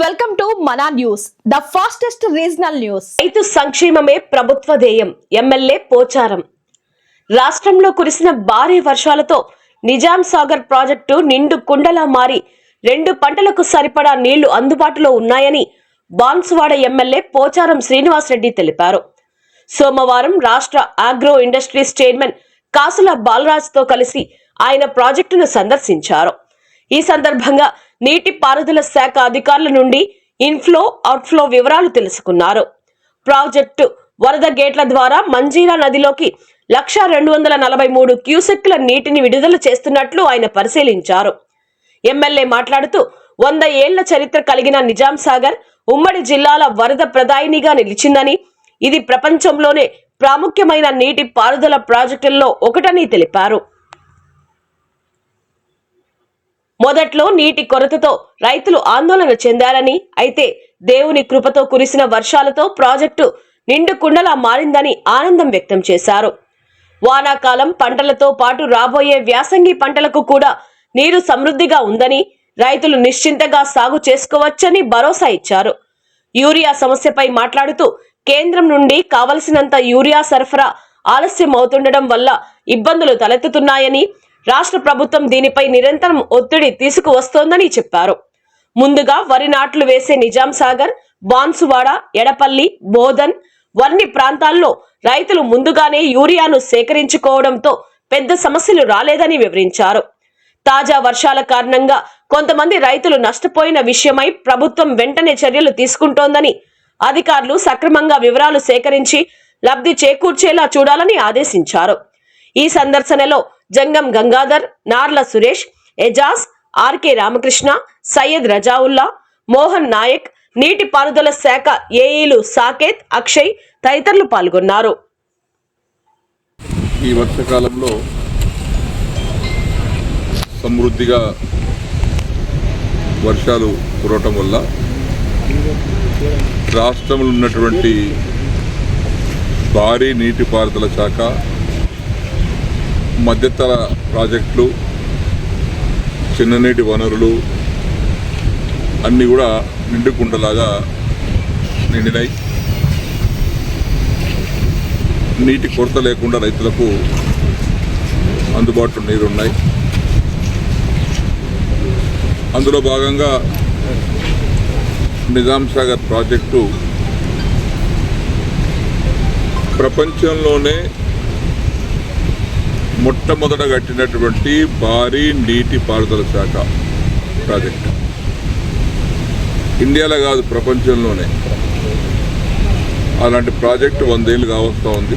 Welcome to Mana news the fastest regional news రైతు సంక్షేమమే ప్రభుత్వ ధ్యేయం ఎమ్మెల్యే పోచారం. రాష్ట్రంలో కురిసిన భారీ వర్షాలతో నిజాం సాగర్ ప్రాజెక్టు నిండు కుండలా మారి రెండు పంటలకు సరిపడా నీళ్ళు అందుబాటులో ఉన్నాయని బాన్సువాడ ఎమ్మెల్యే పోచారం శ్రీనివాసరెడ్డి తెలిపారు. సోమవారం రాష్ట్ర ఆగ్రో ఇండస్ట్రీస్ చైర్మన్ కాసుల బాలరాజ్తో కలిసి ఆయన ప్రాజెక్టును సందర్శించారు. ఈ సందర్భంగా నీటి పారుదల శాఖ అధికారుల నుండి ఇన్ఫ్లో అవుట్ఫ్లో వివరాలు తెలుసుకున్నారు. ప్రాజెక్టు వరద గేట్ల ద్వారా మంజీరా నదిలోకి లక్ష రెండు వందల నలభై మూడు క్యూసెక్ల నీటిని విడుదల చేస్తున్నట్లు ఆయన పరిశీలించారు. ఎమ్మెల్యే మాట్లాడుతూ వంద ఏళ్ళ చరిత్ర కలిగిన నిజాం సాగర్ ఉమ్మడి జిల్లాల వరద ప్రదాయినిగా నిలిచిందని ఇది ప్రపంచంలోనే ప్రాముఖ్యమైన నీటి పారుదల ప్రాజెక్టుల్లో ఒకటని తెలిపారు. మొదట్లో నీటి కొరతతో రైతులు ఆందోళన చెందారని అయితే దేవుని కృపతో కురిసిన వర్షాలతో ప్రాజెక్టు నిండు కుండలా మారిందని ఆనందం వ్యక్తం చేశారు. వానాకాలం పంటలతో పాటు రాబోయే వ్యాసంగి పంటలకు కూడా నీరు సమృద్ధిగా ఉందని రైతులు నిశ్చింతగా సాగు చేసుకోవచ్చని భరోసా ఇచ్చారు. యూరియా సమస్యపై మాట్లాడుతూ కేంద్రం నుండి కావలసినంత యూరియా సరఫరా ఆలస్యం అవుతుండడం వల్ల ఇబ్బందులు తలెత్తుతున్నాయని రాష్ట్ర ప్రభుత్వం దీనిపై నిరంతరం ఒత్తిడి తీసుకువస్తోందని చెప్పారు. ముందుగా వరి నాట్లు వేసే నిజాం సాగర్ బాన్సువాడ ఎడపల్లి బోధన్ వన్ని ప్రాంతాల్లో రైతులు ముందుగానే యూరియాను సేకరించుకోవడంతో పెద్ద సమస్యలు రాలేదని వివరించారు. తాజా వర్షాల కారణంగా కొంతమంది రైతులు నష్టపోయిన విషయమై ప్రభుత్వం వెంటనే చర్యలు తీసుకుంటోందని అధికారులు సక్రమంగా వివరాలు సేకరించి లబ్ధి చేకూర్చేలా చూడాలని ఆదేశించారు. ఈ సందర్శనలో జంగం గంగాధర్ నార్ల సురేష్ ఎజాజ్ ఆర్కే రామకృష్ణ సయ్యద్ రజావుల్లా మోహన్ నాయక్ నీటిపారుదల శాఖ ఏఈలు సాకేత్ అక్షయ్ తదితరులు పాల్గొన్నారు. ఈ వర్షకాలంలో సమృద్ధిగా వర్షాలు కురవటం వల్ల రాష్ట్రంలో ఉన్నటువంటి భారీ నీటిపారుదల శాఖ మధ్యతర ప్రాజెక్టులు చిన్ననీటి వనరులు అన్నీ కూడా నిండుకుండలాగా నిండినాయి. నీటి కొరత లేకుండా రైతులకు అందుబాటులో నీరున్నాయి. అందులో భాగంగా నిజాం సాగర్ ప్రాజెక్టు ప్రపంచంలోనే మొట్టమొదట కట్టినటువంటి భారీ నీటి పారుదల శాఖ ప్రాజెక్టు. ఇండియాలో కాదు ప్రపంచంలోనే. అలాంటి ప్రాజెక్టు వందేళ్ళు కావస్తూ ఉంది.